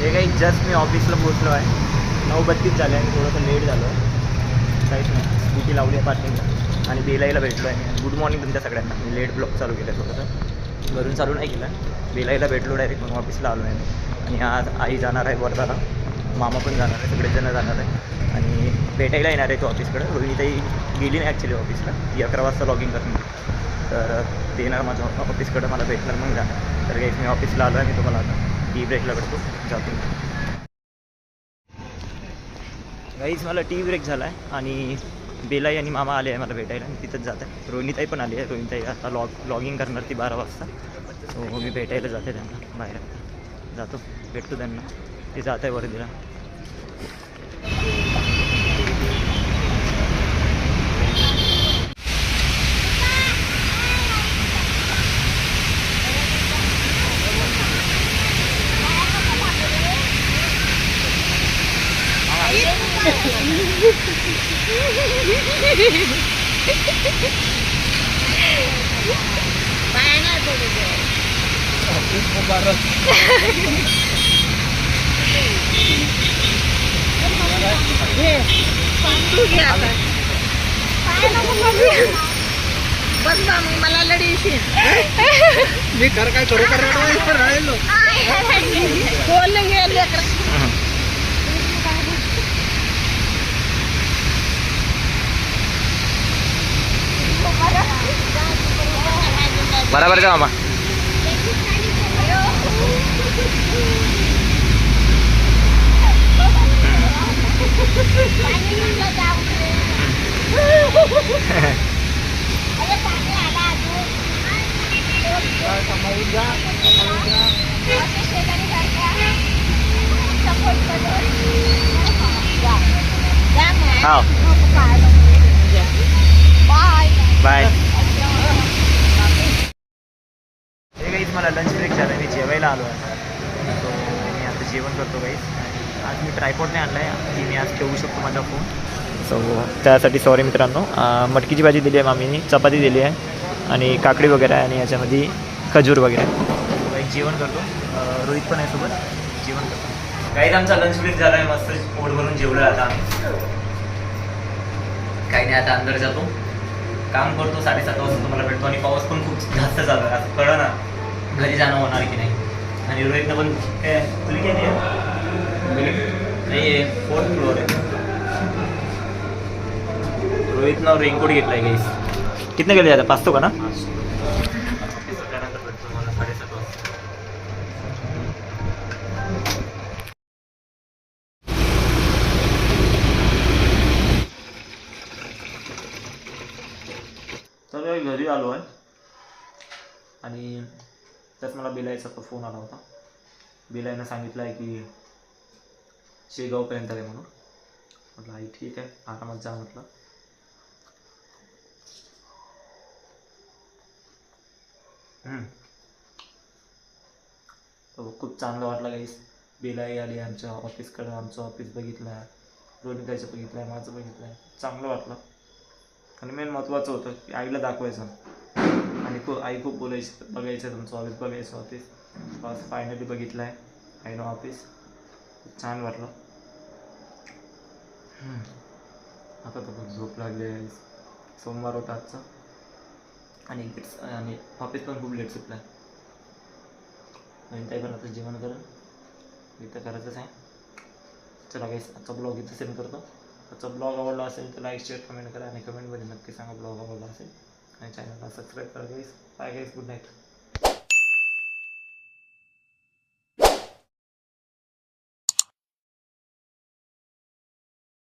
हे काही जस्ट मी ऑफिसला पोचलो आहे नऊ बत्तीस झाले आणि थोडंसं लेट झालो काहीच नाही. स्कूटी लावली आहे पार्किंगला आणि बेलाईला भेटलो आहे गुड मॉर्निंग तुमच्या सगळ्यांना. मी लेट ब्लॉक चालू केलं थोडंसं. घरून चालू नाही केलं. बेलाईला भेटलो डायरेक्ट म्हणून ऑफिसला आलो आहे आणि आज आई जाणार आहे वर्धाला. मामा पण जाणार आहे सगळेजण जाणार आहे. आणि भेटायला येणार आहे तो ऑफिसकडे. रोहिणीताई गेली नाही ॲक्च्युली ऑफिसला ती अकरा वाजता लॉगिंग करणार तर ते येणार माझ्या ऑफिसकडे मला भेटणार मग जाणार. तर काही मी ऑफिसला आलो आहे मी तुम्हाला आता टी ब्रेकला करतो. जातो. गाईज मला टी ब्रेक झाला आहे आणि बेलाई आणि मामा आले आहे मला भेटायला. मी तिथंच जात आहे रोहिणीताई पण आली आहे. रोहिणीताई आता लॉग लॉगिंग करणार ती बारा वाजता. सो मी भेटायला जाते त्यांना बाहेर. जातो. भेटतो त्यांना. ते जात आहे वर्धीला पाय वर्दीला बस मग मला लढीशील मी घर काय करू कर राहिलो बोल गेले बरोबर का मामा? हो बाय. हे काहीच मला लंच ब्रेक झाला मी जेवायला आलो आहे. सो मी आता जेवण करतो काहीच आज मी ट्रायपॉड नाही आणला आहे की मी आज ठेवू शकतो माझा फोन सो त्यासाठी सॉरी मित्रांनो. मटकीची भाजी दिली आहे मामीने. चपाती दिली आहे. आणि काकडी वगैरे आहे आणि याच्यामध्ये खजूर वगैरे. एक जेवण करतो. रोहित पण आहे सोबत. जेवण करतो. काही आमचा लंच ब्रेक झाला आहे मस्त पोट भरून जेवलो आता. काही नाही आता अंदर जातो. काम करतो साडेसात वाजता तुम्हाला भेटतो. आणि पाऊस पण खूप जास्त चालू आहे आता कळलं ना घरी जाणं होणार की नाही. आणि रोहितनं पण काय तुला काय नाही आहे फोर्थ फ्लोअर आहे. रोहितनं रेनकोट आहे गाईस कितने गेले आता? पाचतो का ना सुटल्यानंतर भेटतो मला साडेसात वाजता तर मी घरी आलो आहे. आणि त्यात मला बिलाईचा फोन आला होता. बिलाईनं सांगितलं आहे की शेगावपर्यंत आहे म्हणून. म्हटलं आई ठीक आहे. आरामात जा म्हटलं. खूप चांगलं वाटलं गाईस बिलाई आली आमच्या ऑफिसकडं आमचं ऑफिस बघितलं आहे रोनिताचं बघितलं आहे माझं बघितलं आहे चांगलं वाटलं. आणि मेन महत्त्वाचं होतं की आईला दाखवायचं. आणि खूप आई खूप बोलायची बघायचं तुमचं ऑफिस बघायचं ऑफिस बस फायनली बघितलं आहे आईनं ऑफिस छान वाटलं. आता तर खूप झोप लागली आहे. सोमवार होता आजचा. आणि इकडेच आणि ऑफिस पण खूप लेट सुटलं आहे नवीन ताई पण आता जेवण करेल. इथं करायचंच आहे. चला काहीच आजचा ब्लॉग इथं सेंड करतो. आजचा ब्लॉग आवडला असेल तर लाईक शेअर कमेंट करा आणि कमेंटमध्ये नक्की सांगा ब्लॉग आवडला असेल. आणि चॅनलला सबस्क्राईब करा guys bye guys good night